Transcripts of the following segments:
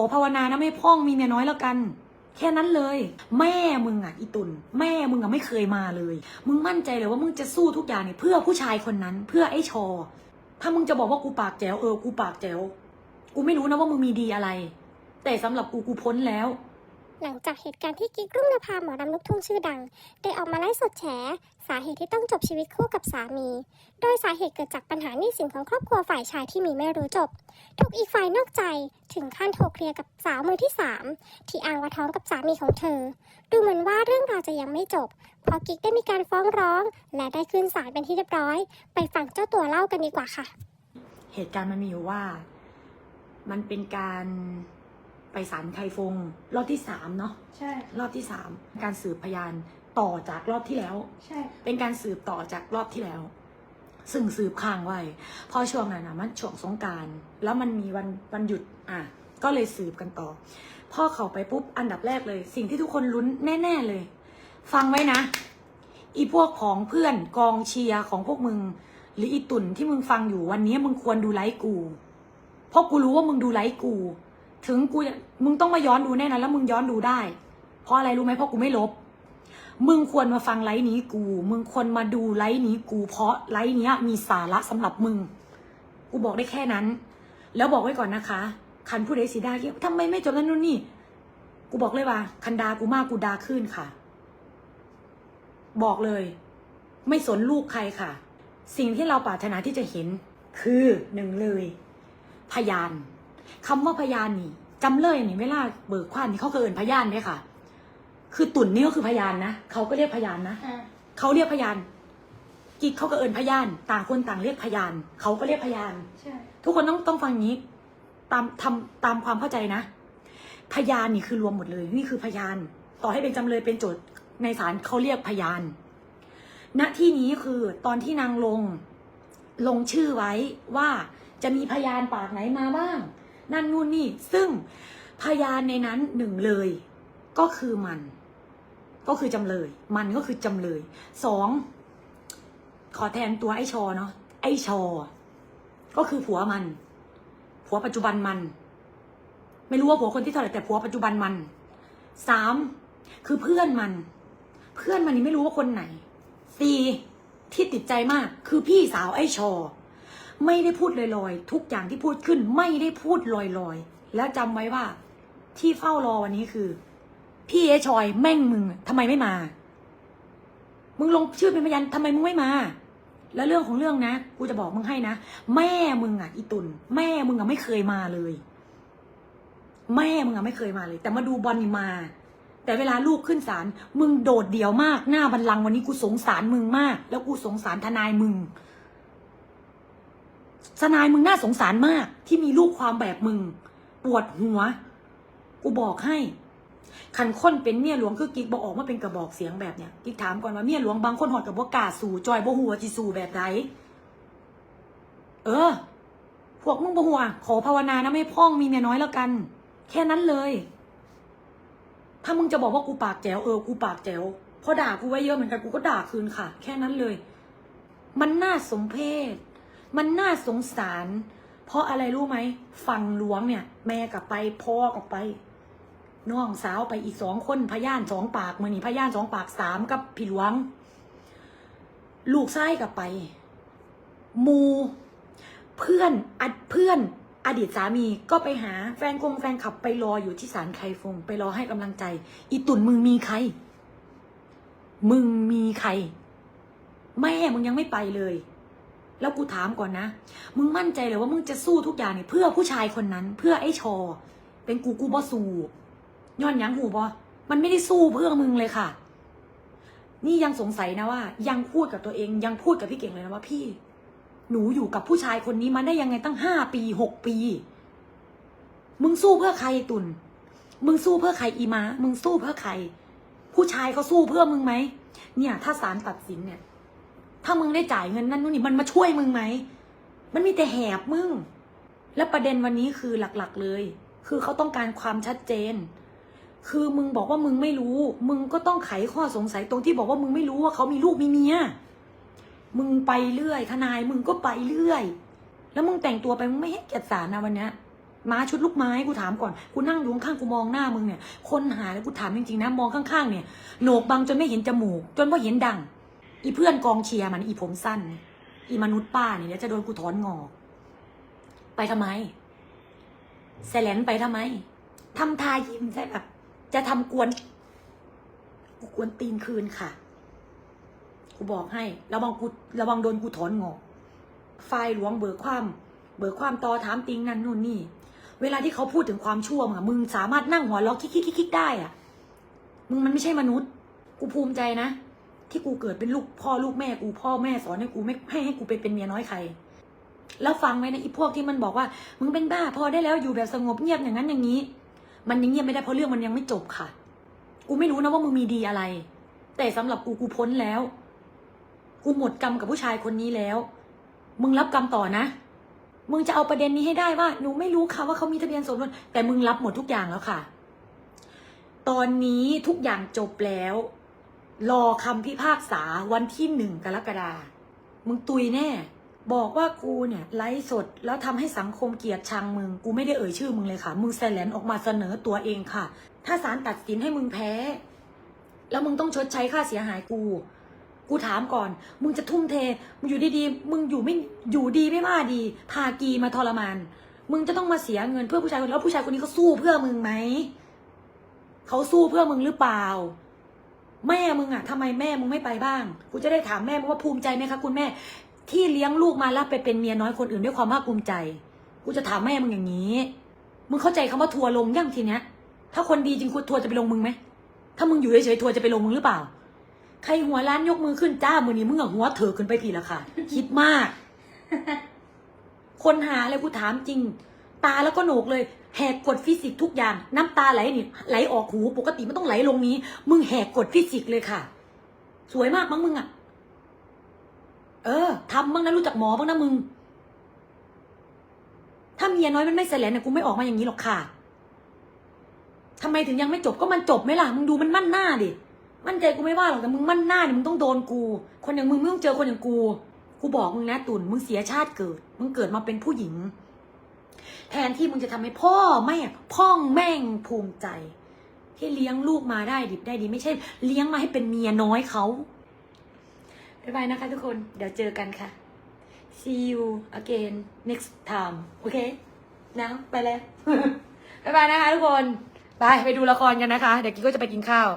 อภาวนานะไม่พ่องมีเมียน้อยแล้วกัน แค่นั้นเลย แม่มึงอะอีตุน แม่มึงอะไม่เคยมาเลย มึงมั่นใจเลยว่ามึงจะสู้ทุกอย่างเนี่ยเพื่อผู้ชายคนนั้น เพื่อไอ้ชอ ถ้ามึงจะบอกว่ากูปากแจ๋วเออกูปากแจ๋วกูไม่รู้นะว่ามึงมีดีอะไร แต่สำหรับกูกูพ้นแล้ว หลังจากเหตุการณ์ที่กิ๊กรุ่งนภาหมอรำลูกทุ่งชื่อดัง ได้ออกมาไล่สดแฉ สาเหตุที่ต้องจบชีวิตคู่กับสามี โดยสาเหตุเกิดจากปัญหาหนี้สินของครอบครัวฝ่ายชายที่มีไม่รู้จบ ถูกอีกฝ่ายนอกใจถึงขั้นโทรเคลียร์กับสาวมือที่สามที่อ้างว่าท้องกับสามีของเธอ ดูเหมือนว่าเรื่องราวจะยังไม่จบ เพราะกิ๊กได้มีการฟ้องร้อง และได้ขึ้นศาลเป็นที่เรียบร้อย ไปฟังเจ้าตัวเล่ากันดีกว่าค่ะ เหตุการณ์มันมีอยู่ว่า มันเป็นการ ไปศาลไคฟง รอบที่สามเนาะใช่รอบที่สามการสืบพยานต่อจากรอบที่แล้ว ใช่ เป็นการสืบต่อจากรอบที่แล้ว ซึ่งสืบค้างไว้เพอช่วงนั้นนะมันช่วงสงกรารแล้วมันมีวันวันหยุดอะก็เลยสืบกันต่อพ่อเขาไปปุ๊บอันดับแรกเลย สิ่งที่ทุกคนลุ้นแน่ ๆเลย ฟังไว้นะ อีพวกของเพื่อนกองเชียร์ของพวกมึง หรืออีตุ่นที่มึงฟังอยู่วันนี้มึงควรดูไลฟ์กู เพราะกูรู้ว่ามึงดูไลฟ์กู ถึงกูมึงต้องมาย้อนดูแน่นะแล้วมึงย้อนดูได้ เพราะอะไรรู้ไหมเพราะกูไม่ลบ มึงควรมาฟังไลฟ์นี้กู มึงควรมาดูไลฟ์นี้กู เพราะไลฟ์นี้มีสาระสำหรับมึง กูบอกได้แค่นั้น แล้วบอกไว้ก่อนนะคะ คันผู้ใดสีดาเกี่ยวทำไมไม่จบนั่นนู่นนี่ กูบอกเลยว่า คันดากูมากกูดาขึ้นค่ะ บอกเลย ไม่สนลูกใครค่ะ สิ่งที่เราปรารถนาที่จะเห็น คือหนึ่งเลย พยาน คำว่าพยานนี่จำเลยนี่เวลาเบิกความนี่เขาเคยเอ่นพยานไหมค่ะคือตุ่นนี่ก็คือพยานนะเขาก็เรียกพยานนะอ่าเขาเรียกพยานกิ๊กเขาก็เอินพยาน ต่างคนต่างเรียกพยานเขาก็เรียกพยานใช่ทุกคนต้องต้องฟังอย่างนี้ตามทำตามความเข้าใจนะ พยานนี่คือรวมหมดเลย นี่คือพยาน ต่อให้เป็นจำเลยเป็นโจทย์ในศาลเขาเรียกพยาน ณที่นี้คือตอนที่นางลงลงชื่อไว้ว่าจะมีพยานปากไหนมาบ้าง นั่นนู่นนี่ ซึ่งพยานในนั้นหนึ่งเลย ก็คือมัน ก็คือจำเลย มันก็คือจำเลยสองขอแทนตัวไอ้ชอเนาะไอ้ชอ ก็คือผัวมัน ผัวปัจจุบันมัน ไม่รู้ว่าผัวคนที่เท่าไหร่แต่ผัวปัจจุบันมันสามคือเพื่อนมัน เพื่อนมันนี่ไม่รู้ว่าคนไหนสี่ที่ติดใจมาก คือพี่สาวไอ้ชอ ไม่ได้พูดลอยๆ ทุกอย่างที่พูดขึ้นไม่ได้พูดลอยๆ แล้วจำไว้ว่า ที่เฝ้ารอวันนี้คือ พี่ไอ้ชอยแม่งมึงทำไมไม่มา มึงลงชื่อเป็นพยานทำไมมึงไม่มา แล้วเรื่องของเรื่องนะ กูจะบอกมึงให้นะ แม่มึงอะอีตุน แม่มึงอะไม่เคยมาเลย แม่มึงอะไม่เคยมาเลย แต่มาดูบอลนี่มา แต่เวลาลูกขึ้นศาลมึงโดดเดี่ยวมาก หน้าบัลลังวันนี้กูสงสารมึงมาก แล้วกูสงสารทนายมึง ทนายมึงน่าสงสารมาก ที่มีลูกความแบบมึง ปวดหัว กูบอกให้ ขันค้นเป็นเมียหลวงคือกิ๊กบอกออกมาเป็นกระบอกเสียงแบบเนี้ยกิ๊กถามก่อนว่าเมียหลวงบางคนหอดกับว่ากาสู่จอยบ่หัวจิสู่แบบไหนเออ พวกมึงบ่หัว ขอภาวนานะไม่พ่องมีเมียน้อยแล้วกัน แค่นั้นเลย ถ้ามึงจะบอกว่ากูปากแจ๋วเออกูปากแจ๋วพราะด่ากูไว้เยอะเหมือนกันกูก็ด่าคืนค่ะ แค่นั้นเลย มันน่าสมเพช มันน่าสงสาร เพราะอะไรรู้ไหมฝั่งหลวงเนี่ย แม่กลับไปพ่อกลับไปน้องสาวไปอีกสองคนพยานสองปากมือนี่พยานสองปากสามกับพี่หลวง ลูกไส้กลับไป มู เพื่อนอดเพื่อนอดีตสามีก็ไปหาแฟนคงแฟนขับไปรออยู่ที่ศาลไคฟง ไปรอให้กำลังใจ อีตุ่นมึงมีใคร มึงมีใคร แม่มึงยังไม่ไปเลย แล้วกูถามก่อนนะ มึงมั่นใจเลยว่ามึงจะสู้ทุกอย่างเนี่ยเพื่อผู้ชายคนนั้น เพื่อไอ้ชอ เป็นกูกูบ่สู้ย้อนยังหูบอมันไม่ได้สู้เพื่อมึงเลยค่ะ นี่ยังสงสัยนะว่า ยังพูดกับตัวเองยังพูดกับพี่เก่งเลยนะว่าพี่ หนูอยู่กับผู้ชายคนนี้มาได้ยังไงตั้งห้าปีหกปี มึงสู้เพื่อใครตุนมึงสู้เพื่อใครอีมา มึงสู้เพื่อใคร ผู้ชายเขาสู้เพื่อมึงไหมเนี่ย ถ้าศาลตัดสินเนี่ย ถ้ามึงได้จ่ายเงินนั่นนู่นนี่มันมาช่วยมึงไหม มันมีแต่แหบมึง และประเด็นวันนี้คือหลักๆเลย คือเขาต้องการความชัดเจน คือมึงบอกว่ามึงไม่รู้ มึงก็ต้องไขข้อสงสัยตรงที่บอกว่ามึงไม่รู้ว่าเขามีลูกมีเมีย มึงไปเรื่อย ทนายมึงก็ไปเรื่อย แล้วมึงแต่งตัวไปมึงไม่ให้เกียรติศาลนะวันเนี้ยม้าชุดลูกไม้กูถามก่อนกูนั่งอยู่ข้างกูมองหน้ามึงเนี่ย คนหาแล้วกูถามจริงๆนะมองข้างๆเนี่ยโหนกบังจนไม่เห็นจมูก จนว่าเห็นดัง อีเพื่อนกองเชียร์มันอีผมสั้น อีมนุษย์ป้าเนี่ยเดี๋ยวจะโดนกูถอนงอก ไปทำไมแสลนไปทำไมทำทายิ้มใช่แบบ จะทำกวนกูกวนตีนคืนค่ะ กูบอกให้ ระวังกูระวังโดนกูถอนงอกไฟล์หลวงเบิกความ เบิกความต่อถามติงนั่นนู่นนี่ เวลาที่เขาพูดถึงความชั่วมึงมึงสามารถนั่งหัวเราะคิกคิกคิกคิกได้อะมึงมันไม่ใช่มนุษย์ กูภูมิใจนะ ที่กูเกิดเป็นลูกพ่อลูกแม่กูพ่อแม่สอนให้กูไม่ให้ให้กูไปเป็นเมียน้อยใคร แล้วฟังไว้นะอีพวกที่มันบอกว่า มึงเป็นบ้าพอได้แล้วอยู่แบบสงบเงียบอย่างนั้นอย่างนี้ มันยังเงียบไม่ได้เพราะเรื่องมันยังไม่จบค่ะ กูไม่รู้นะว่ามึงมีดีอะไร แต่สำหรับกูกูพ้นแล้ว กูหมดกรรมกับผู้ชายคนนี้แล้ว มึงรับกรรมต่อนะ มึงจะเอาประเด็นนี้ให้ได้ว่าหนูไม่รู้ค่ะว่าเขามีทะเบียนสมรสแต่มึงรับหมดทุกอย่างแล้วค่ะ ตอนนี้ทุกอย่างจบแล้ว รอคำพิพากษาวันที่หนึ่งกรกฎามึงตุยแน่ บอกว่ากูเนี่ยไลฟ์สดแล้วทำให้สังคมเกลียดชังมึง กูไม่ได้เอ่ยชื่อมึงเลยค่ะ มึงแสลนออกมาเสนอตัวเองค่ะ ถ้าศาลตัดสินให้มึงแพ้ แล้วมึงต้องชดใช้ค่าเสียหายกู กูถามก่อน มึงจะทุ่มเท มึงอยู่ดีๆ มึงอยู่ไม่อยู่ดีไม่ว่าดี พากีมาทรมาน มึงจะต้องมาเสียเงินเพื่อผู้ชายคนนี้แล้วผู้ชายคนนี้เขาสู้เพื่อมึงไหม เขาสู้เพื่อมึงหรือเปล่า แม่มึงอะทำไมแม่มึงไม่ไปบ้าง กูจะได้ถามแม่มึงว่าภูมิใจไหมคะคุณแม่ ที่เลี้ยงลูกมาแล้วไปเป็นเมียน้อยคนอื่นด้วยความภาคภูมิใจ กูจะถามแม่มึงอย่างนี้ มึงเข้าใจคำว่าทัวร์ลงยังทีเนี้ย ถ้าคนดีจริงคุณทัวร์จะไปลงมึงไหม ถ้ามึงอยู่เฉยๆทัวร์จะไปลงมึงหรือเปล่า ใครหัวล้านยกมือขึ้นจ้ามือนี้มึงอะหัวเถอขึ้นไปผีละค่ะ คิดมาก คนหาอะไรกูถามจริง ตาแล้วก็โหนกเลย แหกกฎฟิสิกส์ทุกอย่าง น้ำตาไหลนี่ไหลออกหูปกติมันต้องไหลลงนี้ มึงแหกกฎฟิสิกส์เลยค่ะ สวยมากมั้งมึงอะเออทำบ้างนะรู้จักหมอบ้างนะมึง ถ้าเมียน้อยมันไม่แสลนเนี่ยกูไม่ออกมาอย่างนี้หรอกค่ะทำไมถึงยังไม่จบก็มันจบไหมล่ะมึงดูมันมั่นหน้าดิมั่นใจกูไม่ว่าหรอกแต่มึงมั่นหน้าเนี่ยมึงต้องโดนกู คนอย่างมึงไม่ต้องเจอคนอย่างกู กูบอกมึงนะตุ่นมึงเสียชาติเกิด มึงเกิดมาเป็นผู้หญิง แทนที่มึงจะทำให้พ่อแม่พ่องแม่งภูมิใจ ที่เลี้ยงลูกมาได้ดิบได้ดี ไม่ใช่ เลี้ยงมาให้เป็นเมียน้อยเขาบ๊ายบายนะคะทุกคน เดี๋ยวเจอกันค่ะ see you again next time โอเคนะไปแล้วบ๊ายบายนะคะทุกคนไปไปดูละครกันนะคะ เดี๋ยวกิ๊กก็จะไปกินข้าว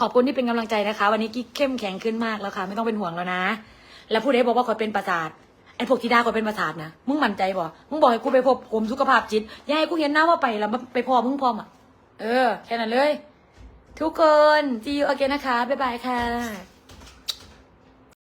ขอบคุณที่เป็นกำลังใจนะคะ วันนี้กิ๊กเข้มแข็งขึ้นมากแล้วค่ะ ไม่ต้องเป็นห่วงแล้วนะ แล้วผู้ใดบอกว่าคอยเป็นประสาท ไอ้พวกที่ด่าคอยเป็นประสาทนะ มึงมั่นใจบ่มึงบอกให้กูไปพบผมสุขภาพจิตอย่าให้กูเห็นหน้าว่าไปแล้วไปพอมึงพอมอะ เออ แค่นั้นเลย ทุกคน see you again นะคะ บ๊ายบายค่ะ